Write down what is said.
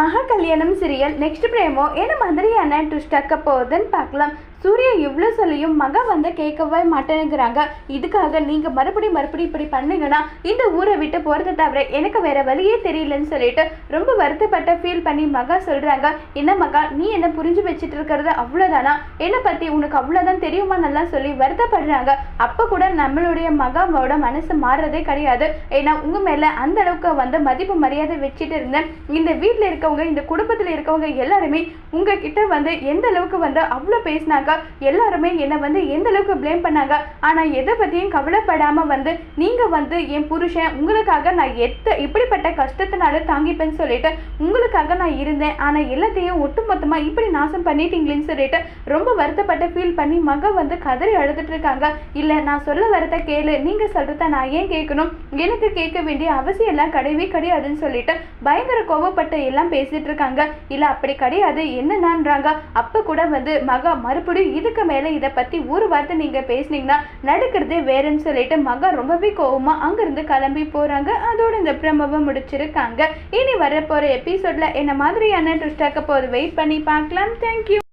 ஆஹா கல்யாணம் serial next பிரேமோ என்ன மாதிரியான ட்விஸ்ட் ஆக்க போகுதுன்னு பார்க்கலாம். சூர்யா இவ்வளோ சொல்லியும் மகா வந்து கேட்கவே மாட்டேங்கிறாங்க. இதுக்காக நீங்கள் மறுபடி மறுபடி இப்படி பண்ணுங்கன்னா இந்த ஊரை விட்டு போகிறத தவிர எனக்கு வேற வழியே தெரியலன்னு சொல்லிட்டு ரொம்ப வருத்தப்பட்ட ஃபீல் பண்ணி மகா சொல்கிறாங்க என்ன மகா நீ என்ன புரிஞ்சு வச்சுட்டு இருக்கிறது அவ்வளோதானா என்னை பற்றி உனக்கு அவ்வளோதான் தெரியுமா நல்லா சொல்லி வருத்தப்படுறாங்க. அப்போ கூட நம்மளுடைய மகாவோட மனசு மாறுறதே கிடையாது. ஏன்னா உங்கள் மேலே அந்த அளவுக்கு வந்து மதிப்பு மரியாதை வச்சுட்டு இருந்தேன். இந்த வீட்டில் இருக்க இருக்கவங்க இந்த குடும்பத்தில் இருக்கவங்க எல்லாருமே உங்ககிட்ட வந்து எந்த அளவுக்கு வந்து அவ்வளோ பேசினாங்க எல்லாருமே என்னை வந்து எந்த அளவுக்கு ப்ளேம் பண்ணாங்க ஆனால் எதை பற்றியும் கவலைப்படாமல் வந்து நீங்கள் வந்து என் புருஷன் உங்களுக்காக நான் எத்த இப்படிப்பட்ட கஷ்டத்தினால தாங்கிப்பேன்னு சொல்லிட்டு உங்களுக்காக நான் இருந்தேன். ஆனால் எல்லாத்தையும் ஒட்டுமொத்தமாக இப்படி நாசம் பண்ணிட்டீங்களேன்னு சொல்லிட்டு ரொம்ப வருத்தப்பட்டு ஃபீல் பண்ணி மக வந்து கதறி அழுதுட்டு இருக்காங்க. இல்லை நான் சொல்ல வரத கேளு நீங்கள் சொல்கிறத நான் ஏன் கேட்கணும்? எனக்கு கேட்க வேண்டிய அவசியம் எல்லாம் கிடையவே கிடையாதுன்னு சொல்லிட்டு பயங்கர கோவப்பட்டு எல்லாம் பேசிட்டு இருக்காங்க. இல்லை அப்படி கிடையாது. என்னன்னான்றாங்க? அப்போ கூட வந்து மகா மறுபடியும் இதுக்கு மேலே இதை பற்றி ஒரு வார்த்தை நீங்கள் பேசுனீங்கன்னா நடக்கிறதே வேறுன்னு சொல்லிட்டு மகா ரொம்பவே கோவமாக அங்கேருந்து கிளம்பி போகிறாங்க அதோட இந்த பிரமவை முடிச்சிருக்காங்க. இனி வரப்போகிற எபிசோடில் என்ன மாதிரியான ட்விஸ்டாக்க போது வெயிட் பண்ணி பார்க்கலாம். தேங்க்யூ